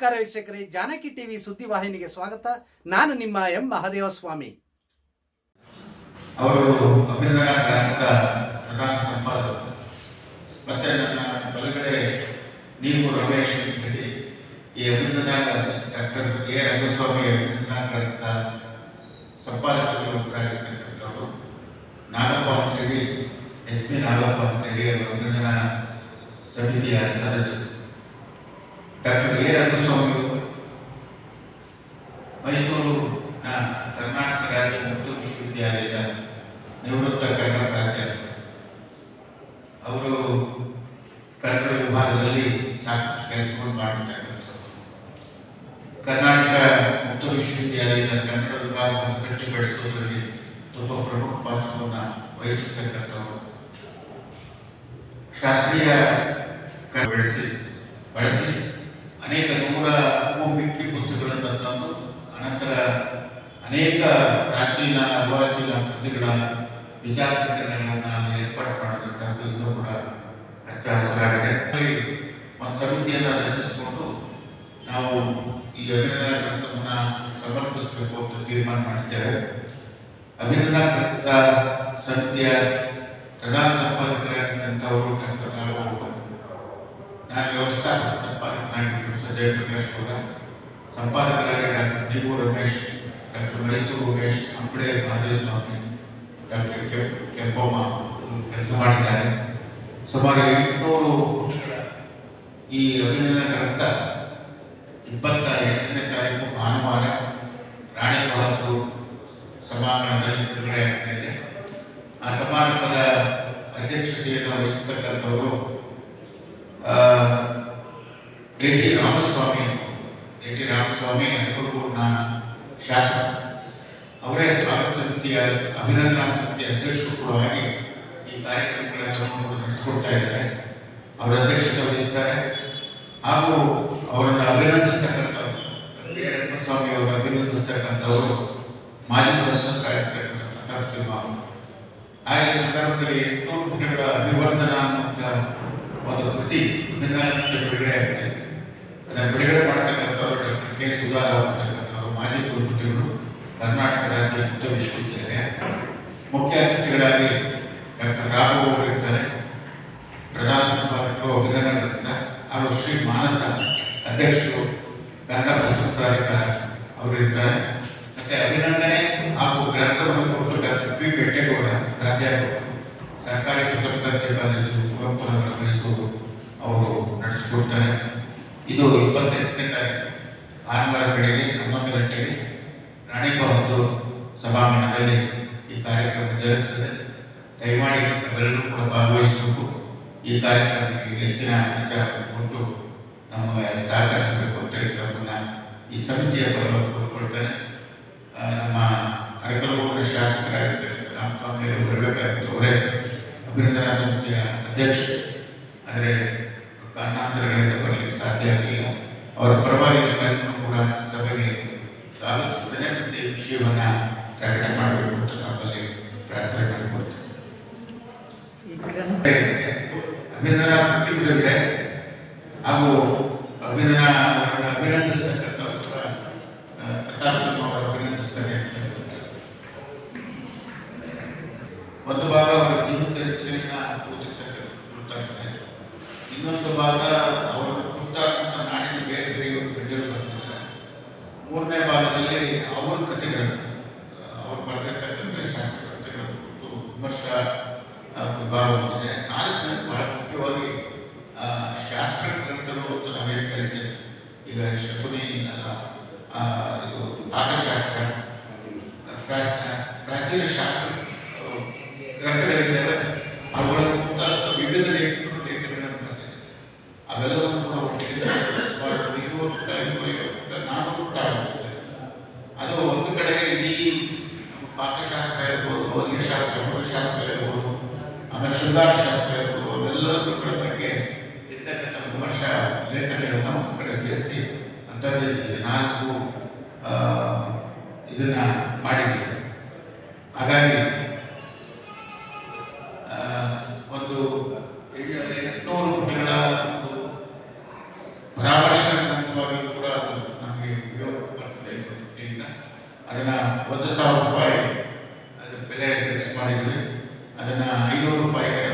ನಮಸ್ಕಾರ ವೀಕ್ಷಕರೇ, ಜಾನಕಿ ಟಿವಿ ಸುದ್ದಿವಾಹಿನಿಗೆ ಸ್ವಾಗತ. ನಾನು ನಿಮ್ಮ ಎಂ ಮಹಾದೇವ ಸ್ವಾಮಿ ಅವರು ಪ್ರಧಾನ ಸಂಪಾದಕರು ಮತ್ತೆ ಬಲಗಡೆ ನೀವು ರಮೇಶ್ ಹೇಳಿ ಈ ಅಭಿನಂದನಾ ಡಾಕ್ಟರ್ ಕೆ. ರಂಗಸ್ವಾಮಿ ಅಭಿನಂದನಾ ಗ್ರಂಥ ಸಂಪಾದಕರು ಒಬ್ಬರಾಗಿರ್ತಕ್ಕಂಥವ್ರು ನಾಗಪ್ಪ ಅಂತೇಳಿ ಎಸ್ ಪಿ ನಾಗಪ್ಪ ಅಂತೇಳಿ ಅವರು ಅಭಿನಂದನಾ ಸಮಿತಿಯ ಸದಸ್ಯರು ಡಾಕ್ಟರ್ ಎ ರಂಗಸ್ವಾಮಿ ಮೈಸೂರು ಕರ್ನಾಟಕ ರಾಜ್ಯ ಮುಕ್ತ ವಿಶ್ವವಿದ್ಯಾಲಯದ ನಿವೃತ್ತ ಕನ್ನಡ ಪ್ರಾಧ್ಯಾಪಕರು ಅವರು ಕನ್ನಡ ವಿಭಾಗದಲ್ಲಿ ಸಾಕಷ್ಟು ಕೆಲಸಗಳು ಮಾಡಿರ್ತಕ್ಕಂಥವ್ರು ಕರ್ನಾಟಕ ಮುಕ್ತ ವಿಶ್ವವಿದ್ಯಾಲಯದ ಕನ್ನಡ ವಿಭಾಗವನ್ನು ಕಟ್ಟಿಬಡಿಸುವುದರಲ್ಲಿ ತುಂಬ ಪ್ರಮುಖ ಪಾತ್ರವನ್ನು ವಹಿಸಿರ್ತಕ್ಕಂಥವರು ಶಾಸ್ತ್ರೀಯ ಬೆಳೆಸಿ ಬಳಸಿ ಅನೇಕ ನೂರ ಮಿಕ್ಕಿ ಪುಸ್ತಕಗಳನ್ನು ತಂದು ಅನಂತರ ಅನೇಕ ಪ್ರಾಚೀನ ಅರ್ವಾಚೀನ ಕೃತಿಗಳ ವಿಚಾರ ಸಂಕಿರಣಗಳನ್ನು ಏರ್ಪಾಡು ಇನ್ನೂ ಕೂಡ ಹಚ್ಚ ಹಸಿರಾಗಿದೆ ಒಂದು ಸಮಿತಿಯನ್ನು ರಚಿಸಿಕೊಂಡು ನಾವು ಈ ಅಭಿನಂದನಾ ಗ್ರಂಥವನ್ನು ಸಮರ್ಪಿಸಬೇಕು ಅಂತ ತೀರ್ಮಾನ ಮಾಡಿದ್ದೇವೆ. ಅಭಿನಂದನಾ ಗ್ರಂಥ ಸಮಿತಿಯ ಪ್ರಧಾನ ಸಂಪಾದಕರಾಗಿದ್ದಂಥವರು ನಾವು ನಾನು ವ್ಯವಸ್ಥಾಪಕ. ಸಂಪಾದಕನಾಗಿದ್ದರು ರಮೇಶ್ ಕೂಡ ಸಂಪಾದಕರಾಗಿ doctor D. O. Ramesh doctor Mysuru Umesh Ambade Mahadeva Swamy doctor K. Kempamma ಕೆಲಸ ಮಾಡಿದ್ದಾರೆ. ಸುಮಾರು ಎಂಟುನೂರು ಪುಟಗಳ ಈ ಅಭಿನಂದನ ಗ್ರಂಥ ಇಪ್ಪತ್ತ ಎಂಟನೇ ತಾರೀಕು ಭಾನುವಾರ ರಾಣಿ ಬಹದ್ದೂರ್ ಸಮಾರಂಭದಲ್ಲಿ ಬಿಡುಗಡೆ ಆಗ್ತಾ ಇದೆ. ಆ ಸಮಾರಂಭದ ಅಧ್ಯಕ್ಷತೆಯನ್ನು ವಹಿಸತಕ್ಕಂಥವರು ಶಾಸಕ. ಅವರೇ ಸ್ವಾಗತ ಸಮಿತಿಯ ಅಭಿನಂದನಾ ಸಮಿತಿಯ ಅಧ್ಯಕ್ಷರು ಕೂಡ ಹಾಗೆ ಈ ಕಾರ್ಯಕ್ರಮಗಳನ್ನು ನಡೆಸಿಕೊಡ್ತಾ ಇದ್ದಾರೆ. ಅವರ ಅಧ್ಯಕ್ಷತೆ ವಹಿಸ್ತಾರೆ. ಹಾಗೂ ಅವರನ್ನು ಅಭಿನಂದಿಸ್ತಕ್ಕಂಥವ್ರು ಸ್ವಾಮಿ ಅವರು ಅಭಿನಂದಿಸ್ತಕ್ಕಂಥವರು ಮಾಜಿ ಸಂಸದರಾಗಿರ್ತಕ್ಕಂಥ ಪ್ರತಾಪ್ ಸಿಂಹ ಹಾಗೆ ಸಂದರ್ಭದಲ್ಲಿ ಎಂಟುನೂರು ಪುಟಗಳ ಅಭಿವರ್ಧನ ಅನ್ನುವಂಥ ಒಂದು ಕೃತಿ ಬಿಡುಗಡೆ ಆಗುತ್ತೆ. ಅದನ್ನು ಬಿಡುಗಡೆ ಮಾಡ್ತಕ್ಕಂಥವ್ರು ಡಾಕ್ಟರ್ ಕೆ. ಸುಧಾರ ಅಂತಕ್ಕಂಥವ್ರು ಮಾಜಿ ಕುಲಪತಿಗಳು, ಕರ್ನಾಟಕ ರಾಜ್ಯ ಮುಕ್ತ ವಿಶ್ವವಿದ್ಯಾಲಯ, ಮುಖ್ಯ ಅತಿಥಿಗಳಾಗಿ ಡಾಕ್ಟರ್ ರಾಘವ್ ಅವರು ಇರ್ತಾರೆ. ಪ್ರಧಾನ ಸಂಪಾದಕರು ಅಭಿನಂದನ ಗ್ರಂಥ ಹಾಗೂ ಶ್ರೀ ಮಾನಸ ಅಧ್ಯಕ್ಷರು ಕನ್ನಡ ಪ್ರಾಧಿಕಾರ ಅವರು ಇರ್ತಾರೆ. ಮತ್ತೆ ಅಭಿನಂದನೆ ಹಾಗೂ ಗ್ರಂಥವನ್ನು ಕೊಟ್ಟು ಡಾಕ್ಟರ್ ಪಿ ಬೆಟ್ಟೇಗೌಡ, ಪ್ರಾಧ್ಯಾಪಕರು, ಸರ್ಕಾರಿ ಪತ್ರಕರ್ತೆ ಕಾಲೇಜು ಕುವೆಂಪುನಗರ ಮೈಸೂರು ಅವರು ನಡೆಸಿಕೊಡ್ತಾರೆ. ಇದು ಇಪ್ಪತ್ತೆಂಟನೇ ತಾರೀಕು. ಭಾನುವಾರ ಬೆಳಗ್ಗೆ ಹನ್ನೊಂದು ಗಂಟೆಗೆ ರಾಣಿ ಬಹದ್ದೂರ್ ಸಭಾಂಗಣದಲ್ಲಿ ಈ ಕಾರ್ಯಕ್ರಮ ಜರುಗುತ್ತದೆ ದಯಮಾಡಿ ನಾವೆಲ್ಲರೂ ಕೂಡ ಭಾಗವಹಿಸಬೇಕು ಈ ಕಾರ್ಯಕ್ರಮಕ್ಕೆ ಹೆಚ್ಚಿನ ವಿಚಾರ ಕೊಟ್ಟು ನಮಗೆ ಸಹಕರಿಸಬೇಕು ಅಂತ ಹೇಳಿ ತಮ್ಮನ್ನ ಈ ಸಮಿತಿಯ ಪರವಾಗಿ ಕೋರ್ಕೊಳ್ತೇನೆ ಆ, ನಮ್ಮ ಅರಕಲಗೂಡಿನ ಶಾಸಕರಾಗಿರ್ತಕ್ಕಂಥ ರಾಮಸ್ವಾಮಿ ಅವರು ಬರಬೇಕಾಗಿತ್ತು ಅವರೇ ಅಭಿನಂದನಾ ಸಮಿತಿಯ ಅಧ್ಯಕ್ಷ ಅಂದರೆ ಕಾರಣಾಂತರಗಳಿಂದ ಬರಲಿಕ್ಕೆ ಸಾಧ್ಯ ಆಗಲಿಲ್ಲ. ಅವರ ಪರವಾಗಿ ಕೂಡ ಸಭೆಗೆ ಸ್ವಾಗತಿಸುತ್ತೇನೆ ಮತ್ತು ಈ ವಿಷಯವನ್ನು ಪ್ರಕಟಣೆ ಮಾಡಬೇಕು ಅಂತ ನಮ್ಮಲ್ಲಿ ಪ್ರಾರ್ಥನೆ ಮಾಡಿಕೊಡ್ತೇನೆ ಅಭಿನಂದನಾ ಬಿಡುಗಡೆ ಹಾಗೂ ಅಭಿನಂದನಾ ಅವರನ್ನು ಅಭಿನಂದಿಸ್ತಕ್ಕಂಥ ಭೌತಿಕಶಾಸ್ತ್ರ ಭೂಮಿಶಾಸ್ತ್ರ ಇರ್ಬೋದು, ಆಮೇಲೆ ಶುದ್ಧಾರ್ಥಶಾಸ್ತ್ರ ಇರ್ಬೋದು ಅವೆಲ್ಲದರ ಬಗ್ಗೆ ಇರ್ತಕ್ಕಂಥ ವಿಮರ್ಶ ಲೇಖನಗಳನ್ನು ಒಂದು ಕಡೆ ಸೇರಿಸಿ ಅಂಥದ್ದು ನಾಲ್ಕು ಇದನ್ನು ಮಾಡಿದ್ವಿ. ಹಾಗಾಗಿ ಒಂದು ಎಂಟುನೂರು ಕೋಟಿಗಳ ಪುಟಗಳ ಪರಾಮರ್ಶಾತ್ಮಕವಾಗಿಯೂ ಕೂಡ ಅದು ನಮಗೆ ಉಪಯೋಗ ಬರ್ತದೆ ಅದನ್ನು ಒಂದು ಸಾವಿರ ರೂಪಾಯಿ ರಿಲಯನ್ಸ್ ಫಿಕ್ಸ್ ಮಾಡಿದರೆ ಅದನ್ನು ಐನೂರು ರೂಪಾಯಿಗೆ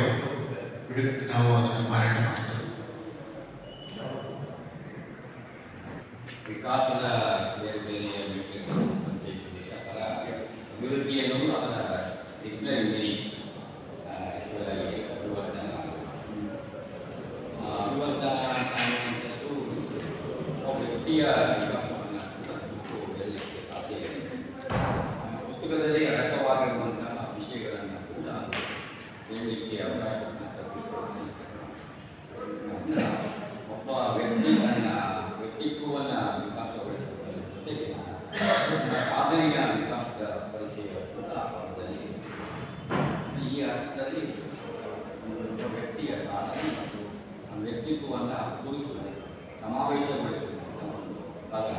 ಬಿಡುಗಡೆ ನಾವು ಅದನ್ನು ಮಾರಾಟ ಮಾಡ್ತೇವೆ ವಿಕಾಸದ ಅಭಿವೃದ್ಧಿ ಅನ್ನೋದು ಅದರ ಡಿಕ್ಲೈನ್ ಕುಟುಂಬವನ್ನು ಕುರಿತು ಸಮಾವೇಶಗೊಳಿಸಬೇಕಾದ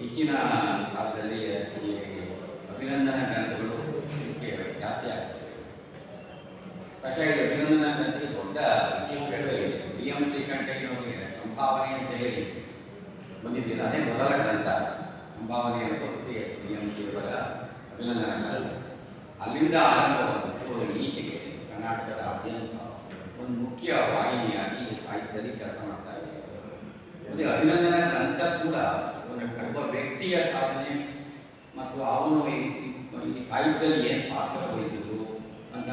ಹೆಚ್ಚಿನ ಕಾಲದಲ್ಲಿ ಈ ಅಭಿನಂದನಾ ಗ್ರಂಥಗಳು ಇದಕ್ಕೆ ಜಾಸ್ತಿ ಆಗ್ತದೆ. ಸ್ಪೆಷಲ್ ಅಭಿನಂದನಾ ಗ್ರಂಥಿ ದೊಡ್ಡ ಇತಿಹಾಸಗಳಿದೆ ಡಿ ಎಂ ಶ್ರೀಕಂಠಯ್ಯನವರಿಗೆ ಸಂಭಾವನೆ ಅಂತ ಹೇಳಿ ಅದೇ ಮೊದಲ ಗ್ರಂಥ. ಸಂಭಾವನೆ ಕೊಡುತ್ತೆ ಎಸ್ ಡಿ ಎಂ ಶ್ರೀಯವರ ಅಭಿನಂದನಾ ಗ್ರಂಥ ಅಲ್ಲಿಂದ ಆರಂಭವಾಗುತ್ತೆ ಈಚೆಗೆ. ಕರ್ನಾಟಕದಾದ್ಯಂತ ಒಂದು ಮುಖ್ಯ ವಾಹಿನಿಯಾಗಿ ಸಾಹಿತ್ಯದಲ್ಲಿ ಕೆಲಸ ಮಾಡ್ತಾ ಇದೆ ಮತ್ತೆ ಅಭಿನಂದನಾ ಗ್ರಂಥ ಕೂಡ ಒಂದು ಒಬ್ಬ ವ್ಯಕ್ತಿಯ ಸಾಧನೆ ಮತ್ತು ಅವನು ಈ ಸಾಹಿತ್ಯದಲ್ಲಿ ಏನು ಪಾತ್ರ ವಹಿಸಿದ್ರು ಅಂತ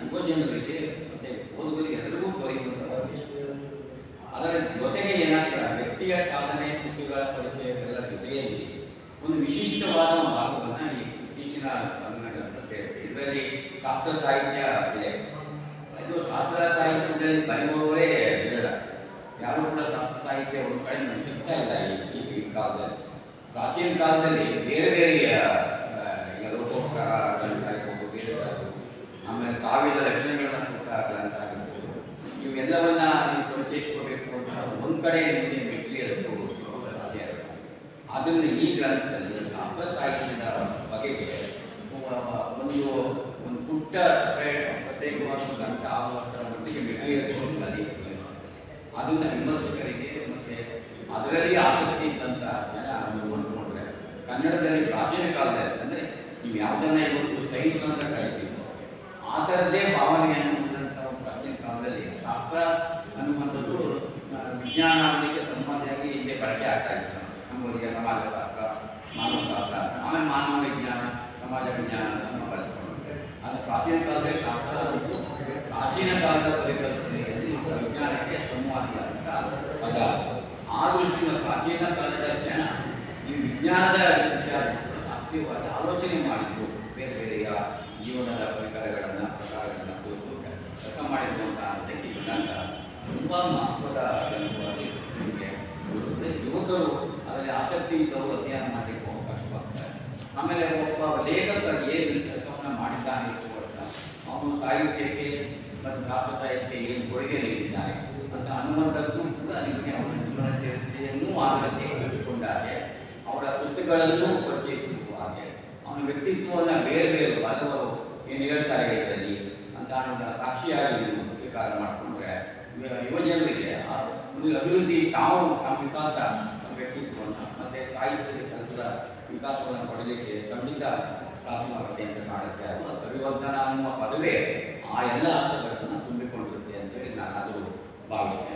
ಯುವ ಜನರಿಗೆ ಮತ್ತೆ ಓದುಗರಿಗೆ ಎಲ್ಲರಿಗೂ ದೊರೆಯುವಂತಹ. ಅದರ ಜೊತೆಗೆ ಏನಾಗ್ತದೆ ವ್ಯಕ್ತಿಯ ಸಾಧನೆ, ಕೃತಿಗಳ ಪರಿಚಯಗಳ ಜೊತೆಯಲ್ಲಿ ಒಂದು ವಿಶಿಷ್ಟವಾದ ಭಾಗವನ್ನು ಈ ಇತ್ತೀಚಿನ ಸಾಧನೆಗಳನ್ನು ಸೇರಿದೆ ಇದರಲ್ಲಿ ಶಾಸ್ತ್ರ ಸಾಹಿತ್ಯ ಇದೆ. ಇದು ಶಾಸ್ತ್ರ ಸಾಹಿತ್ಯದಲ್ಲಿ ಬರೆಯುವವರೇ ವಿರಳ. ಯಾರು ಕೂಡ ಶಾಸ್ತ್ರ ಸಾಹಿತ್ಯ ಒಂದು ಕಡೆ ನಮ್ಗೆ ಸಿಗ್ತಾ ಇಲ್ಲ ಈ ಕಾಲದಲ್ಲಿ. ಪ್ರಾಚೀನ ಕಾಲದಲ್ಲಿ ಬೇರೆ ಬೇರೆ ಈಗ ಲೋಕೋಪಕಾರ ಗ್ರಂಥ ಆಗಿರ್ಬೋದು ಬೇರೆ ಆಮೇಲೆ ಕಾವ್ಯದ ರಚನೆಗಳನ್ನ ಕೊಡ್ತಾ ಗ್ರಂಥ ಆಗಿರ್ಬೋದು ಇವೆಲ್ಲವನ್ನ ನೀವು ಪರಿಚಯಿಸ್ಕೋಬೇಕು ಅಂತ ಒಂದು ಕಡೆ ನಿಮಗೆ ಮೆಟೀರಿಯಲ್ಸ್ ಸಾಧ್ಯ ಇರುತ್ತೆ ಆದ್ದರಿಂದ ಈ ಗ್ರಂಥದಲ್ಲಿ ಶಾಸ್ತ್ರ ಸಾಹಿತ್ಯದ ಬಗೆಗೆ ಒಂದು ಒಂದು ಪುಟ್ಟ ಪ್ರತ್ಯೇಕವಾದ ಗ್ರಂಥ ಆಗುವಷ್ಟರ ಮಟ್ಟಿಗೆ ಮೆಟೀರಿಯಲ್ಸ್ ಅಲ್ಲಿ ಅದನ್ನ ವಿಮರ್ಶಕರಿಗೆ ಮತ್ತೆ ಅದರಲ್ಲಿ ಆಸಕ್ತಿ ಇದ್ದಂಥ ಜನ ನೋಡಿಕೊಂಡ್ರೆ, ಕನ್ನಡದಲ್ಲಿ ಪ್ರಾಚೀನ ಕಾಲದಲ್ಲಿ ಅಂದರೆ ನೀವು ಯಾವುದನ್ನ ಇವತ್ತು ಸೈನ್ಸ್ ಅಂತ ಕರಿತೀವಿ. ಆ ಥರದ್ದೇ ಭಾವನೆಯನ್ನು ಪ್ರಾಚೀನ ಕಾಲದಲ್ಲಿ ಶಾಸ್ತ್ರ ಅನ್ನುವಂಥದ್ದು ವಿಜ್ಞಾನ ಅನ್ನೋದಕ್ಕೆ ಸಂಬಂಧಿಯಾಗಿ ಹಿಂದೆ ಬಳಕೆ ಆಗ್ತಾ ಇತ್ತು. ನಮ್ಮೂರಿಗೆ ಸಮಾಜಶಾಸ್ತ್ರ, ಮಾನವಶಾಸ್ತ್ರ, ಆಮೇಲೆ ಮಾನವ ವಿಜ್ಞಾನ, ಸಮಾಜ ವಿಜ್ಞಾನ ಅಂತ ನಾವು ಬಳಸ್ಕೊಂಡ್ವಿ ಅದು ಪ್ರಾಚೀನ ಕಾಲದಲ್ಲಿ ಶಾಸ್ತ್ರ ಪ್ರಾಚೀನ ಕಾಲದ ಪರಿಕಲ್ಪನೆಯಲ್ಲಿ ವಿಜ್ಞಾನಕ್ಕೆ ಸಂವಾದಿಯಾದಂಥ ಪದ. ಆ ದೃಷ್ಟಿಯಿಂದ ಪ್ರಾಚೀನ ಕಾಲದ ಜನ ಈ ವಿಜ್ಞಾನದ ವಿಚಾರ ಶಾಸ್ತ್ರೀಯವಾಗಿ ಆಲೋಚನೆ ಮಾಡಿದ್ದು ಬೇರೆ ಬೇರೆಯ ಜೀವನದ ಪರಿಕರಗಳನ್ನು, ಪ್ರಕಾರಗಳನ್ನು ಕುರಿತು ಕೆಲಸ ಮಾಡಿದ್ದು ಅಂತ ಅನ್ನೋದಕ್ಕೆ ಗ್ರಂಥ ತುಂಬ ಮಹತ್ವದ ಅನುಭವವಾಗಿ ನಿಮಗೆ. ಯುವಕರು ಅದರಲ್ಲಿ ಆಸಕ್ತಿ ಇದ್ದವರು ಅಧ್ಯಯನ ಮಾಡಲಿಕ್ಕೆ ಅವಕಾಶವಾಗ್ತಾರೆ ಆಮೇಲೆ ಒಬ್ಬ ಲೇಖಕ ಏನು ಕೆಲಸವನ್ನು ಮಾಡಿದ್ದಾನೆ ಅವನು ಸಾಹಿತ್ಯಕ್ಕೆ ಮತ್ತು ಶಾಸ್ತ್ರ ಸಾಹಿತ್ಯಕ್ಕೆ ಏನು ಕೊಡುಗೆ ನೀಡಿದ್ದಾರೆ ಅಂತ ಅನ್ನುವಂಥದ್ದು ಕೂಡ ನಿಮಗೆ ಅವನ ಜೀವನ ಚರಿತ್ರೆಯನ್ನು ಆಗಲಿಕ್ಕೆ ಕಟ್ಟಿಕೊಂಡಾಗೆ ಅವರ ಪುಸ್ತಕಗಳನ್ನು ಪರಿಚಯಿಸಿರುವ ಹಾಗೆ, ಅವನ ವ್ಯಕ್ತಿತ್ವವನ್ನು ಬೇರೆ ಬೇರೆ ಬದವರು ಏನು ಹೇಳ್ತಾರೆ ಇದರಲ್ಲಿ ಅಂತ ಸಾಕ್ಷಿಯಾಗಿ ನೀವು ಸ್ವೀಕಾರ ಮಾಡಿಕೊಂಡ್ರೆ ಯುವಜನರಿಗೆ ಅಭಿವೃದ್ಧಿ ತಾವು ತಮ್ಮ ವಿಕಾಸ ವ್ಯಕ್ತಿತ್ವವನ್ನು ಮತ್ತು ಸಾಹಿತ್ಯದ ಕೆಲಸದ ವಿಕಾಸವನ್ನು ಪಡೆಯಲಿಕ್ಕೆ ಖಂಡಿತ ಸಾಧನೆ ಮಾಡುತ್ತೆ ಅಂತ ಕಾಣುತ್ತೆ. ಅದು ಅಭಿವರ್ಧನ ಅನ್ನುವ ಪದವೇ. ಆ ಎಲ್ಲ ಅರ್ಥಗಳನ್ನು ತುಂಬಿಕೊಂಡಿರುತ್ತೆ ಅಂತೇಳಿ ನಾನು ಅದು ಭಾವಿಸ್ತೇನೆ.